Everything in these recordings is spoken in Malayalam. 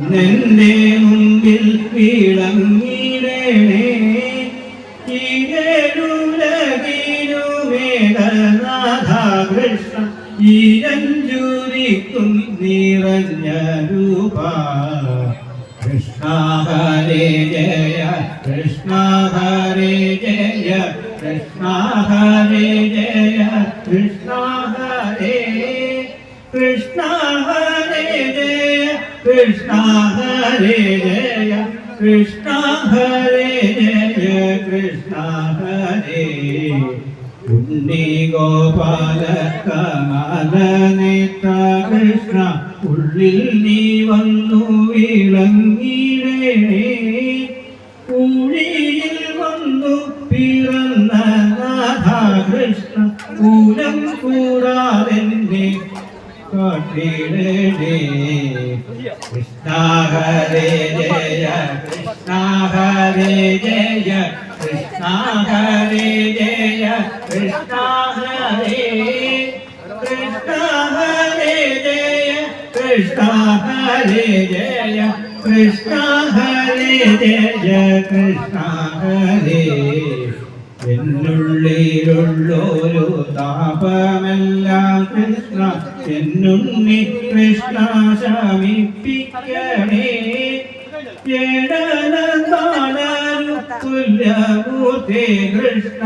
നിന്റെ മുമ്പിൽ വിളങ്ങിടണേ കൃഷ്ണ ഈരഞ്ജുരിക്കും നിറഞ്ഞ രൂപ. കൃഷ്ണ ഹരേ ജയ കൃഷ്ണ ഹരേ ജയ കൃഷ്ണ ഹരേ ജയ കൃഷ്ണ ഹരേ കൃഷ്ണ ഹരേ ജയ. കൃഷ്ണ ഹരേ ജയ കൃഷ്ണ ഹരേ ജയ കൃഷ്ണ ഹരേ. ഉണ്ണി ഗോപാല കമല നേത്ര കൃഷ്ണ ഉള്ളിൽ നീ വന്നു വിളങ്ങിടണേ ഊഴിയിൽ വന്നു പിറന്ന കൃഷ്ണ കൂലം കൂടാതെന്നെ കാട്ടിടണേ കൃഷ്ണ ഹരേ ജയ കൃഷ്ണ ഹരേ ജയ കൃഷ്ണ ഹരേ ജയ കൃഷ്ണ ഹരേ കൃഷ്ണ ഹരേ ജയ കൃഷ്ണ ഹരേ ജയ കൃഷ്ണ ഹരേ ജയ കൃഷ്ണ ഹരേ എന്നുള്ളിലുള്ളൊരു താപമെല്ലാം കൃഷ്ണ എന്നുണ്ണി കൃഷ്ണ ശമിപ്പിക്കണേ തുല്യമൂർത്തി കൃഷ്ണ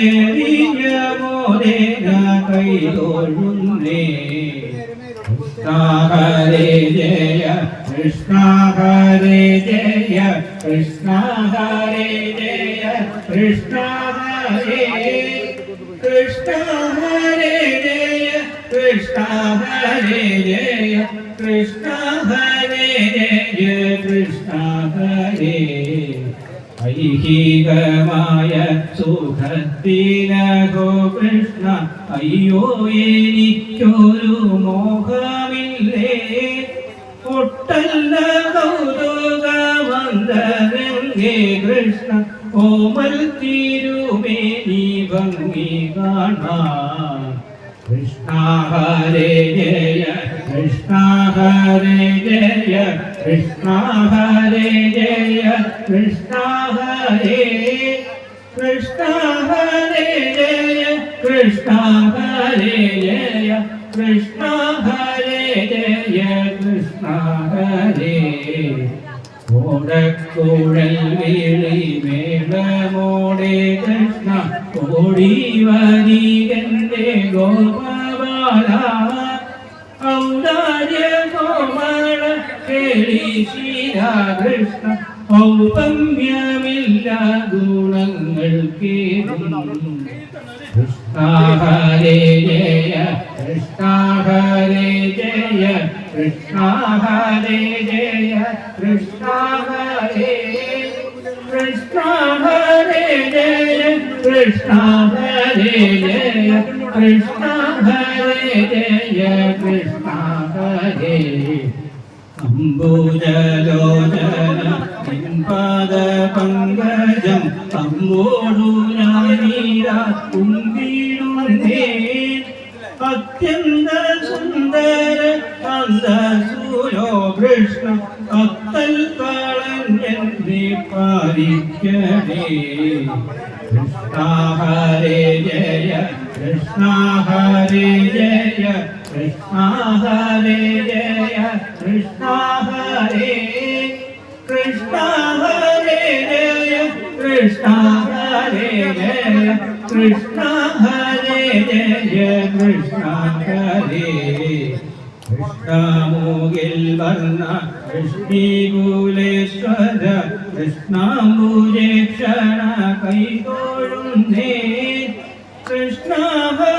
ഏറിയ മോദേന കൈതൊഴുന്നേ. കൃഷ്ണ ഹരേ ജയ കൃഷ്ണ ഹരേ ജയ. കൃഷ്ണ ഹരേ ജയ കൃഷ്ണ ഹരേ. കൃഷ്ണ ഹരേ ജയ കൃഷ്ണ ഹരേ ജയ കൃഷ്ണ ഹരേ ജയ കൃഷ്ണ ഹരേ. ഐഹികമായ സുഖത്തിനകോ കൃഷ്ണ അയ്യോ എനിക്കൊരു മോഹമില്ലേ? ഒട്ടല്ല കൗതുകമന്ദരംഗേ കൃഷ്ണ കോമൽ തിരുമേനി ഭംഗി കാണാം കൃഷ്ണ ഹരേ ജയ കൃഷ്ണ ഹരേ ജയ കൃഷ്ണ ഹരേ ജയ കൃഷ്ണ ഹരേ കൃഷ്ണ ഹരേ ജയ കൃഷ്ണ ഹരേ ജയ കൃഷ്ണ ഹരേ ജയ കൃഷ്ണ ഹരേ ഓടക്കുഴൽ വിളി മേളമോടെ കൃഷ്ണ ഓടി വരികന്റെ ഗോപാല. ഔദാര്യ കോമള കേളി ശ്രീരാകൃഷ്ണ ഔപമ്യമില്ല ഗുണങ്ങൾ കേറും കൃഷ്ണ ഹരേ ജയ കൃഷ്ണ हरे ജയ कृष्णा हरे ജയ കൃഷ്ണ ഹരേ കൃഷ്ണ ഹരേ ജയ കൃഷ്ണ ഹരേ ജയ കൃഷ്ണ ഹരേ ജയ കൃഷ്ണ ഹരേ അംബുജലോചന പാദ പങ്കജം അമ്മോടു ഞാനീരാ കുമ്പിടുന്നേ. അത്യന്ത സുന്ദര അന്തസൂരോ കൃഷ്ണ അത്തൽ കളഞ്ഞെന്നെ പാലിക്കണേ. കൃഷ്ണ ജയ കൃഷ്ണ ഹരേ ജയ കൃഷ്ണ ഹരേ ജയ കൃഷ്ണ ഹരേ ജയ കൃഷ്ണ ഹരേ ജയ കൃഷ്ണ ജയ കൃഷ്ണ ഹരേ കൃഷ്ണമൂകിൽ വർണ കൃഷ്ണീകൂലേശ്വര കൃഷ്ണാംബുജേക്ഷണ കൈതോഴുന്നേ കൃഷ്ണ ഹരേ